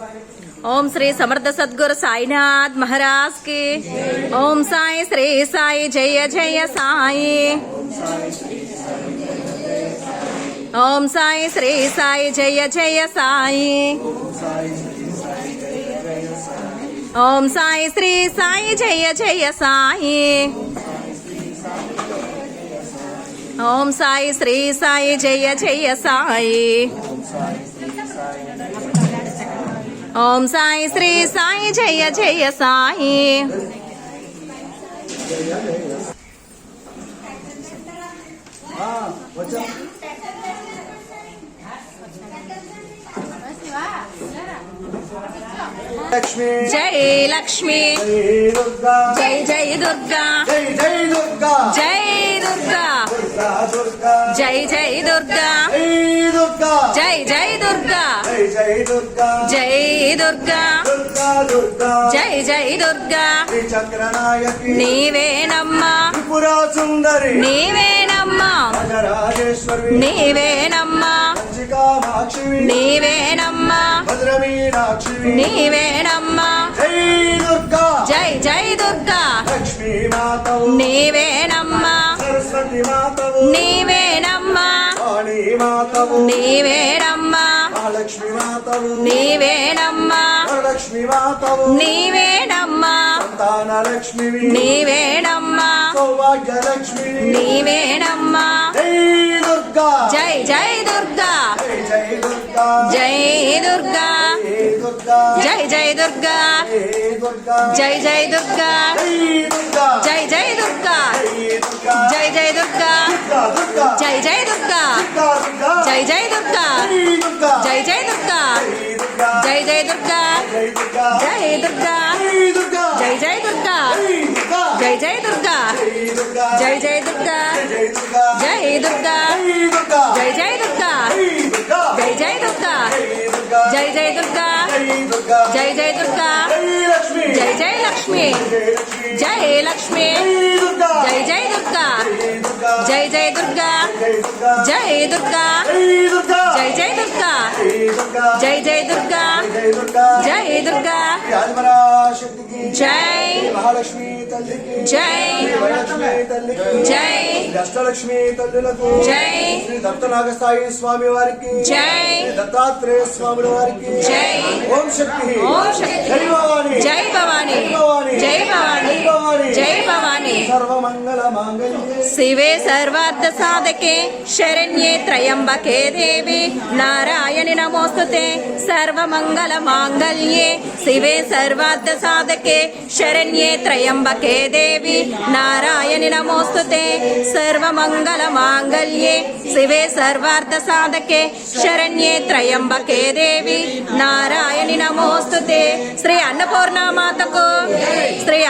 ओम श्री समर्थ सदगुरु साईनाथ महाराज के। ओम साई श्री साई, जय जय साई। ओम साई श्री साई, जय जय साई। ओम साई श्री साई, जय जय साई। ओम साई श्री साई, जय जय साई। ఓం సాయి శ్రీ సాయి జయ జయ సాయి లక్ష్మి జై లక్ష్మి జై దుర్గా జై జై దుర్గా జై జై దుర్గా జై దుర్గా దుర్గా దుర్గా జై జై దుర్గా. జై దుర్గా. దుర్గా దుర్గా. జై జై దుర్గా. శ్రీ చక్రనాయకి నీవేనమ్మా. త్రిపురా సుందరి. నీవేనమ్మా రాజరాజేశ్వరి. నీవేనమ్మా నీవేనమ్మా నీవేనమ్మా జై దుర్గా. జై జై దుర్గా. లక్ష్మీ మాతవు నీవేనమ్మా సరస్వతి మాతవు నీవేనమ్మా వాణి మాతవు నీవేనమ్మా నీవేనమ్మా వరలక్ష్మి మాతవు నీవేనమ్మా సంతాన లక్ష్మివి నీవేనమ్మా సౌభాగ్య లక్ష్మివి నీవేనమ్మా జై దుర్గా జై జై దుర్గా జై జై దుర్గా జై దుర్గా జై దుర్గా జై జై దుర్గా జై జై జై దుర్గా జై జై దుర్గా జై జై దుర్గా జై జై దుర్గా జై దుర్గా జై దుర్గా జై జై దుర్గా జై జై దుర్గా జై జై దుర్గా జై దుర్గా జై జై దుర్గా జై జై దుర్గా జై జై దుర్గా జై జై దుర్గా జై లక్ష్మి జై లక్ష్మి జై లక్ష్మి జై జై దుర్గా జై దుర్గా జై దుర్గా జై జై దుర్గా జై దుర్గా జై జై దుర్గా జై దుర్గా జై జై దుర్గా జై దుర్గా జై దుర్గా ఆదిపరాశక్తికి జై మహాలక్ష్మి తల్లికి జై వరలక్ష్మి తల్లికి జై అష్టలక్ష్మి తల్లులకు జై శ్రీ దత్తనాగసాయి స్వామి వారికి జై శ్రీ దత్తాత్రేయ స్వాముల వారికి జై ఓం శక్తి ఓం శక్తి జై భవాని జై భవాని జై భవాని జై భవాని సర్వమంగళ మాంగళ్యే శివే సర్వార్థ సాధకే శరణ్యే త్రయంబకే దేవి నారాయణి నమోస్తుతే సర్వమంగళ మాంగళ్యే శివే సర్వార్థ సాధకే శరణ్యే త్రయంబకే దేవి నారాయణి నమోస్తుతే సర్వమంగళ మాంగళ్యే శివే సర్వార్థ సాధకే శరణ్యే త్రయంబకే దేవి నారాయణి నమోస్తుతే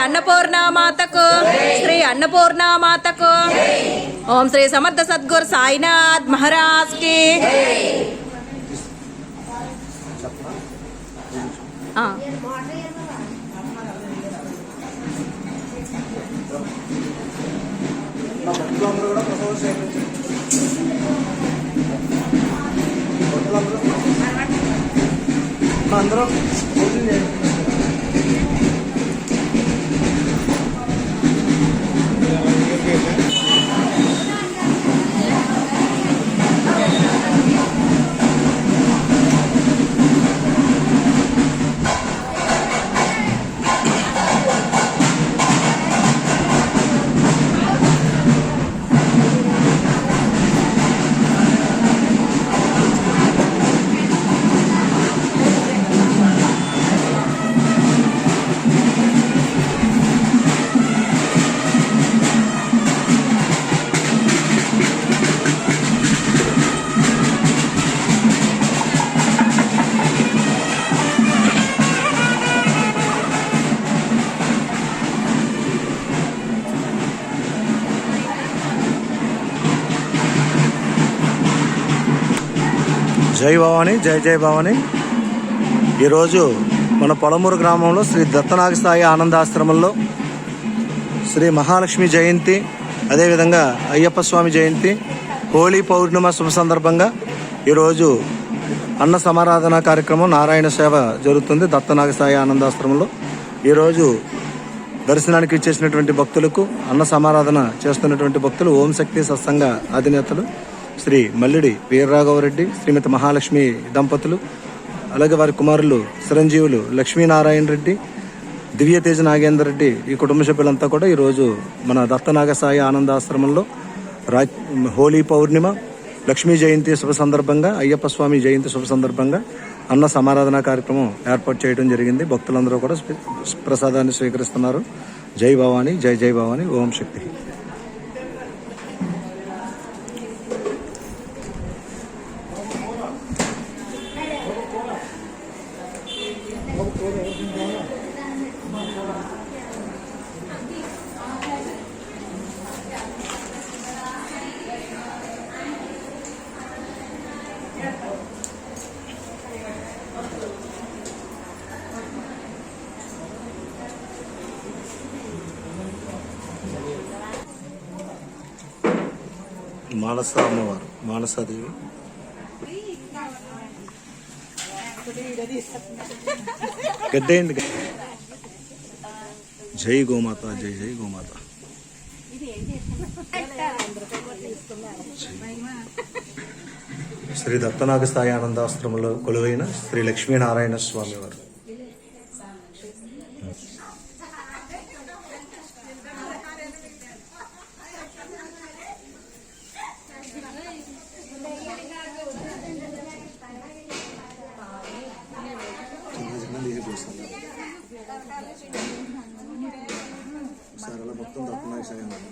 శ్రీ అన్నపూర్ణమాతకు శ్రీ అన్నపూర్ణమాతకు శ్రీ అన్నపూర్ణమాతకు ఓం శ్రీ సమర్థ సద్గురు సాయినాథ్ మహారాజ్ కి ఆ, జై భవాని జై జై భవాని. ఈరోజు మన పొలమూరు గ్రామంలో శ్రీ దత్తనాగసాయి ఆనందాశ్రమంలో శ్రీ మహాలక్ష్మి జయంతి అదేవిధంగా అయ్యప్ప స్వామి జయంతి హోలీ పౌర్ణిమ శుభ సందర్భంగా ఈరోజు అన్న సమారాధన కార్యక్రమం నారాయణ సేవ జరుగుతుంది దత్తనాగసాయి ఆనందాశ్రమంలో. ఈరోజు దర్శనానికి ఇచ్చేసినటువంటి భక్తులకు అన్న సమారాధన చేస్తున్నటువంటి భక్తులు ఓం శక్తి సత్సంగ అధినేతలు శ్రీ మల్లుడి వీరరాఘవరెడ్డి శ్రీమతి మహాలక్ష్మి దంపతులు అలాగే వారి కుమారులు చిరంజీవులు లక్ష్మీనారాయణ రెడ్డి దివ్యతేజ నాగేందర్ రెడ్డి ఈ కుటుంబ సభ్యులంతా కూడా ఈరోజు మన దత్తనాగ సాయి ఆనందాశ్రమంలో రా హోలీ పౌర్ణిమ లక్ష్మీ జయంతి శుభ సందర్భంగా అయ్యప్ప స్వామి జయంతి శుభ సందర్భంగా అన్న సమారాధన కార్యక్రమం ఏర్పాటు చేయడం జరిగింది. భక్తులందరూ కూడా ప్రసాదాన్ని స్వీకరిస్తున్నారు. జై భవాని జై జై భవాని ఓం శక్తి. మానస అమ్మవారు మానసాదేవి. గడ్డేయండి జై గోమాత జై జై గోమాత. శ్రీ దత్తనాగ స్థాయి ఆనందాశ్రమంలో కొలువైన శ్రీ లక్ష్మీనారాయణ స్వామి వారు మొత్తం తప్పున్నాయి సార్ అన్నారు